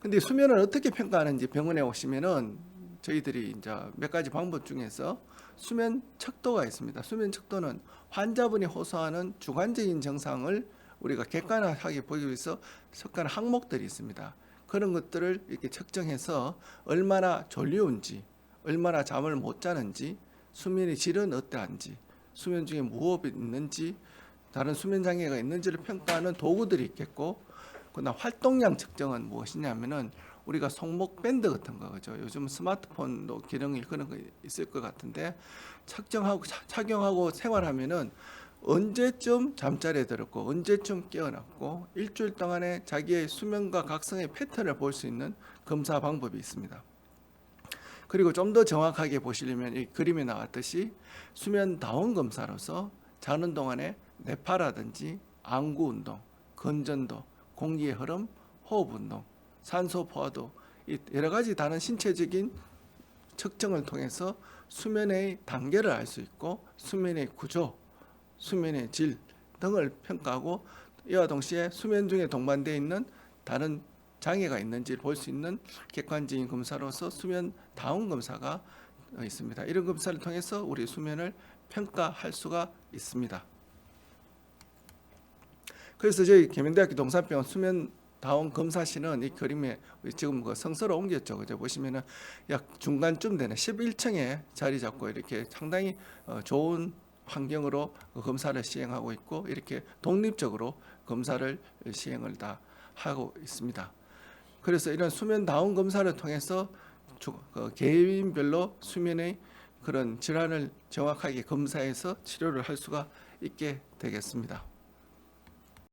근데 수면을 어떻게 평가하는지 병원에 오시면은 저희들이 이제 몇 가지 방법 중에서 수면 척도가 있습니다. 수면 척도는 환자분이 호소하는 주관적인 증상을 우리가 객관화하게 보기 위해서 습관한 항목들이 있습니다. 그런 것들을 이렇게 측정해서 얼마나 졸려운지, 얼마나 잠을 못 자는지, 수면의 질은 어떠한지, 수면 중에 무호흡이 있는지, 다른 수면 장애가 있는지를 평가하는 도구들이 있겠고, 그다음 활동량 측정은 무엇이냐면은 우리가 손목 밴드 같은 거 그죠. 요즘 스마트폰도 기능이 그런 거 있을 것 같은데 착정하고 차- 착용하고 생활하면은 언제쯤 잠자리에 들었고 언제쯤 깨어났고 일주일 동안에 자기의 수면과 각성의 패턴을 볼 수 있는 검사 방법이 있습니다. 그리고 좀 더 정확하게 보시려면 이 그림에 나왔듯이 수면 다운 검사로서 자는 동안에 뇌파라든지 안구 운동, 건전도, 공기의 흐름, 호흡 운동, 산소 포화도 이 여러 가지 다른 신체적인 측정을 통해서 수면의 단계를 알 수 있고 수면의 구조, 수면의 질 등을 평가하고 이와 동시에 수면 중에 동반되어 있는 다른 장애가 있는지를 볼수 있는 객관적인 검사로서 수면 다운 검사가 어, 있습니다. 이런 검사를 통해서 우리 수면을 평가할 수가 있습니다. 그래서 저희 계명대학교 동산병원 수면 다운 검사실은 이 그림에 지금 그 성서로 옮겼죠. 그죠? 보시면은 약 중간쯤 되는 11층에 자리 잡고 이렇게 상당히 어, 좋은 환경으로 그 검사를 시행하고 있고 이렇게 독립적으로 검사를 시행을 다 하고 있습니다. 그래서 이런 수면 다운 검사를 통해서 주- 그 개인별로 수면의 그런 질환을 정확하게 검사해서 치료를 할 수가 있게 되겠습니다.